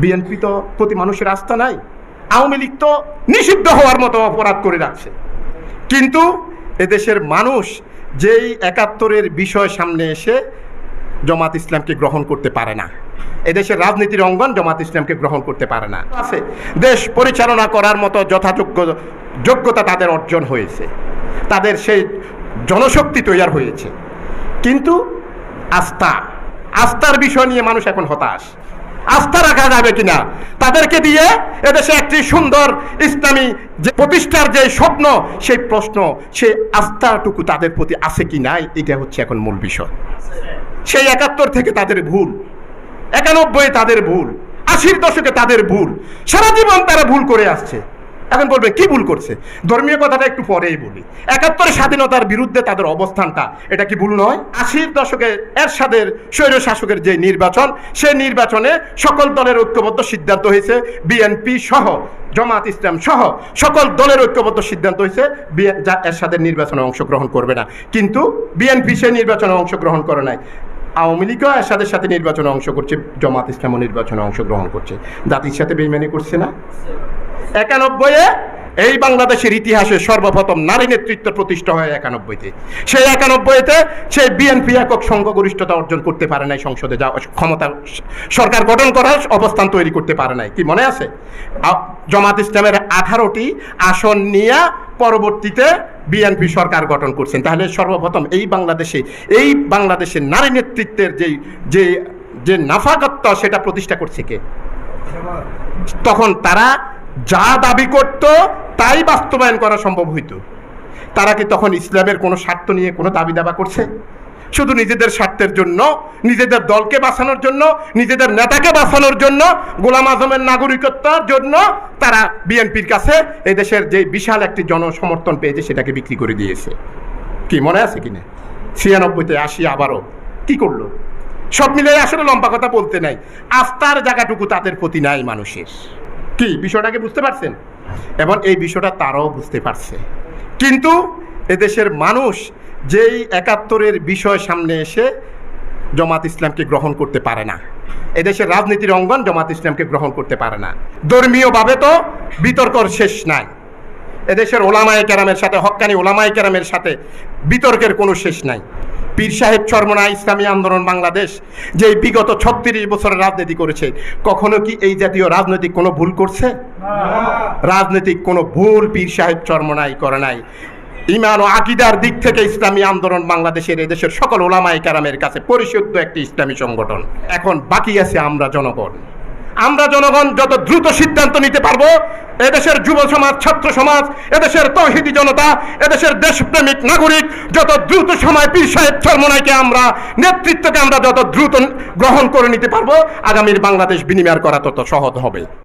BNP তো প্রতি মানুষের আস্থা নাই, আওয়ামী লীগ তো নিষিদ্ধ হওয়ার মতো অপরাধ করে রাখছে। কিন্তু এদেশের মানুষ যেই একাত্তরের বিষয় সামনে এসে জমাত ইসলামকে গ্রহণ করতে পারে না, এদেশের রাজনীতির অঙ্গন জমাত ইসলামকে গ্রহণ করতে পারে না। আছে, দেশ পরিচালনা করার মতো যথাযোগ্য যোগ্যতা তাদের অর্জন হয়েছে, তাদের সেই জনশক্তি তৈরি হয়েছে। কিন্তু আস্থা, আস্থার বিষয় নিয়ে মানুষ এখন হতাশ। আস্থা রাখা যাবে কিনা? তাদেরকে দিয়ে এদেশে একটি সুন্দর ইসলামী যে প্রতিষ্ঠার যে স্বপ্ন, সেই প্রশ্ন, সেই আস্থাটুকু তাদের প্রতি আছে কি নাই? এটা হচ্ছে এখন মূল বিষয়। সেই একাত্তর থেকে তাদের ভুল, একানব্বই তাদের ভুল, আশির দশকে তাদের ভুল, সারা জীবন তারা ভুল করে আসছে। এখন বলবে, কি ভুল করছে? ধর্মীয় কথাটা একটু পরেই বলি। একাত্তরের স্বাধীনতার বিরুদ্ধে তাদের অবস্থানটা, এটা কি ভুল নয়? আশির দশকে এরশাদের স্বৈর শাসকের যে নির্বাচন সেই নির্বাচনে সকল দলের ঐক্যবদ্ধ সিদ্ধান্ত হয়েছে, বিএনপি সহ, জামাত ইসলাম সহ, সকল দলের ঐক্যবদ্ধ সিদ্ধান্ত হয়েছে যা এরশাদের নির্বাচনে অংশগ্রহণ করবে না। কিন্তু বিএনপি সেই নির্বাচনে অংশগ্রহণ করে নাই। আওয়ামী লীগও এরশাদের সাথে নির্বাচনে অংশ করছে, জামাত ইসলামও নির্বাচনে অংশগ্রহণ করছে। জাতির সাথে বেইমানি করছে না? একানব্বইয়ে এই বাংলাদেশের ইতিহাসে সর্বপ্রথম নারী নেতৃত্ব প্রতিষ্ঠা হয় একানব্বইতে। সেই একানব্বইতে সেই বিএনপি একক সংখ্যাগরিষ্ঠতা অর্জন করতে পারে নাই সংসদে যা ক্ষমতা সরকার গঠন করার অবস্থান তৈরি করতে পারে নাই। কি মনে আছে? জামাত ইসলামের আঠারোটি আসন নিয়ে পরবর্তীতে বিএনপি সরকার গঠন করছেন। তাহলে সর্বপ্রথম এই বাংলাদেশে এই বাংলাদেশের নারী নেতৃত্বের যেই যে যে নাফাকত্ব সেটা প্রতিষ্ঠা করছে কে? তখন তারা যা দাবি করত, তাই বাস্তবায়ন করা সম্ভব হইতো। তারা কি তখন ইসলামের কোনো স্বার্থ নিয়ে কোনো দাবি দাবা করছে? শুধু নিজেদের স্বার্থের জন্য, নিজেদের দলকে বাঁচানোর জন্য, নিজেদের নেতাকে বাঁচানোর জন্য, গোলাম আজমের নাগরিকত্বর জন্য তারা বিএনপির কাছে এই দেশের যে বিশাল একটি জনসমর্থন পেয়েছে, সেটাকে বিক্রি করে দিয়েছে। কি মনে আছে কিনা ছিয়ানব্বইতে আসি আবারও। কি করল? সব মিলে আসলে লম্বা কথা বলতে নাই। আস্থার জায়গাটুকু তাদের প্রতি নাই মানুষের। কি? বিষয়টাকে বুঝতে পারছেন? এবং এই বিষয়টা তারাও বুঝতে পারছে। কিন্তু এদেশের মানুষ যেই একাত্তরের বিষয় সামনে এসে জমাত ইসলামকে গ্রহণ করতে পারে না। এদেশের রাজনীতির অঙ্গন জমাত ইসলামকে গ্রহণ করতে পারে না। ধর্মীয়ভাবে তো বিতর্কর শেষ নাই। এদেশের ওলামায় কেরামের সাথে হক্কানি ওলামায়ে কেরামের সাথে বিতর্কের কোনো শেষ নাই। পীর সাহেব চরমনা ইসলামী আন্দোলন বাংলাদেশ যে বিগত ছত্রিশ বছরের রাজনীতি করেছে, কখনো কি এই জাতীয় রাজনৈতিক কোনো ভুল করছে? রাজনৈতিক কোনো ভুল পীর সাহেব চর্মনাই করে নাই। ইমান ও আকিদার দিক থেকে ইসলামী আন্দোলন বাংলাদেশের এদেশের সকল ওলামাই কারামের কাছে পরিশুদ্ধ একটি ইসলামী সংগঠন। এখন বাকি আছে আমরা জনগণ। আমরা জনগণ যত দ্রুত সিদ্ধান্ত নিতে পারব, এদেশের যুব সমাজ, ছাত্র সমাজ, এদেশের তৌহিদি জনতা, এদেশের দেশপ্রেমিক নাগরিক, যত দ্রুত সময় পীর সাহেব চরমনাইকে আমরা, নেতৃত্বকে আমরা যত দ্রুত গ্রহণ করে নিতে পারব, আগামীর বাংলাদেশ বিনিময় করা তত সহজ হবে।